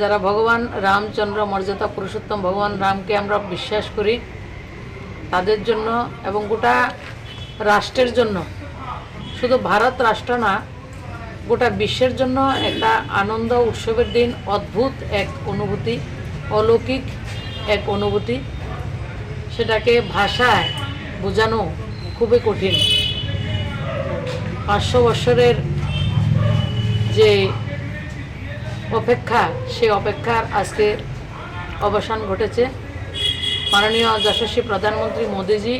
যারা ভগবান রামচন্দ্র, মর্যাদা পুরুষোত্তম ভগবান রামকে আমরা বিশ্বাস করি, তাদের জন্য এবং গোটা রাষ্ট্রের জন্য, শুধু ভারত রাষ্ট্র না, গোটা বিশ্বের জন্য একটা আনন্দ উৎসবের দিন, অদ্ভুত এক অনুভূতি, অলৌকিক এক অনুভূতি, সেটাকে ভাষায় বোঝানো খুবই কঠিন। পাঁচশো বছরের যে অপেক্ষা, সে অপেক্ষার আজকে অবসান ঘটেছে। মাননীয় যশস্বী প্রধানমন্ত্রী মোদিজি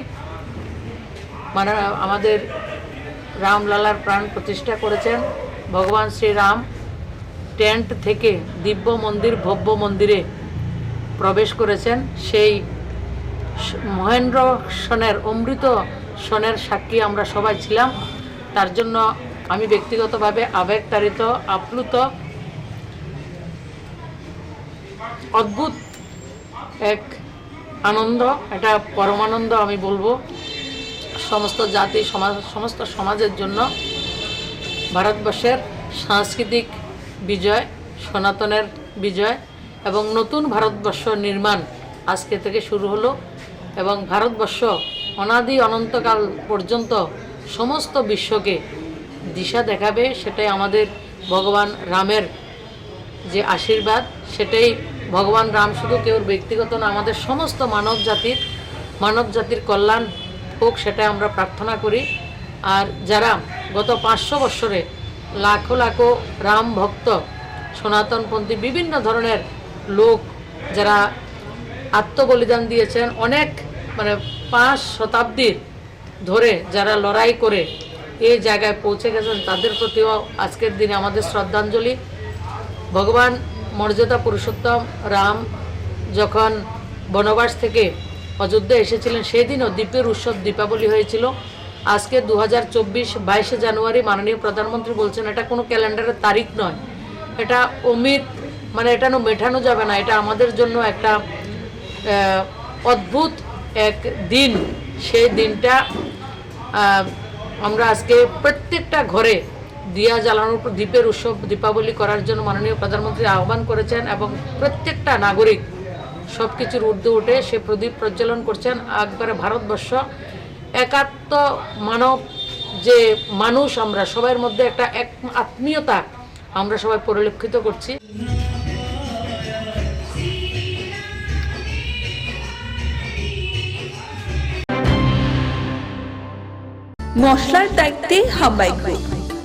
মানে আমাদের রামলালার প্রাণ প্রতিষ্ঠা করেছেন। ভগবান শ্রীরাম টেন্ট থেকে দিব্য মন্দির, ভব্য মন্দিরে প্রবেশ করেছেন। সেই মহেন্দ্র সনের, অমৃত সনের সাক্ষী আমরা সবাই ছিলাম। তার জন্য আমি ব্যক্তিগতভাবে আবেগতাড়িত, আপ্লুত অদ্ভুত এক আনন্দ, এটা পরমানন্দ আমি বলব। সমস্ত জাতি, সমাজ, সমস্ত সমাজের জন্য ভারতবর্ষের সাংস্কৃতিক বিজয়, সনাতনের বিজয় এবং নতুন ভারতবর্ষ নির্মাণ আজকে থেকে শুরু হলো এবং ভারতবর্ষ অনাদি অনন্তকাল পর্যন্ত সমস্ত বিশ্বকে দিশা দেখাবে, সেটাই আমাদের ভগবান রামের যে আশীর্বাদ, সেটাই ভগবান রাম শুধু কেউ ব্যক্তিগত না, আমাদের সমস্ত মানব জাতির মানব জাতির কল্যাণ হোক সেটা আমরা প্রার্থনা করি। আর যারা গত পাঁচশো বৎসরে লাখো লাখো রাম ভক্ত সনাতনপন্থী বিভিন্ন ধরনের লোক যারা আত্মবলিদান দিয়েছেন, অনেক মানে পাঁচ শতাব্দীর ধরে যারা লড়াই করে এই জায়গায় পৌঁছে গেছেন, তাদের প্রতিও আজকের দিনে আমাদের শ্রদ্ধাঞ্জলি। ভগবান মর্যাদা পুরুষোত্তম রাম যখন বনবাস থেকে অযোধ্যা এসেছিলেন সেই দিনও দ্বীপের উৎসব দীপাবলি হয়েছিল। আজকে দু হাজার চব্বিশ বাইশে জানুয়ারি মাননীয় প্রধানমন্ত্রী বলছেন, এটা কোনো ক্যালেন্ডারের তারিখ নয়। এটা অমিত মানে এটা নো মেটানো যাবে না। এটা আমাদের জন্য একটা অদ্ভুত এক দিন। সেই দিনটা আমরা আজকে প্রত্যেকটা ঘরে দিয়া জ্বালানোর পর দ্বীপের উৎসব দীপাবলি করার জন্য মাননীয় প্রধানমন্ত্রী আহ্বান করেছেন এবং প্রত্যেকটা নাগরিক সব কিছুর ঊর্ধ্বে উঠে সে প্রদীপ প্রজ্বলন করছেন। একবারে ভারতবর্ষ একাত্ম মানব যে মানুষ আমরা সবার মধ্যে একটা এক আত্মীয়তা আমরা সবাই পরিলক্ষিত করছি। মশলার দায়িত্বে হাম্বাই গ্রুপ।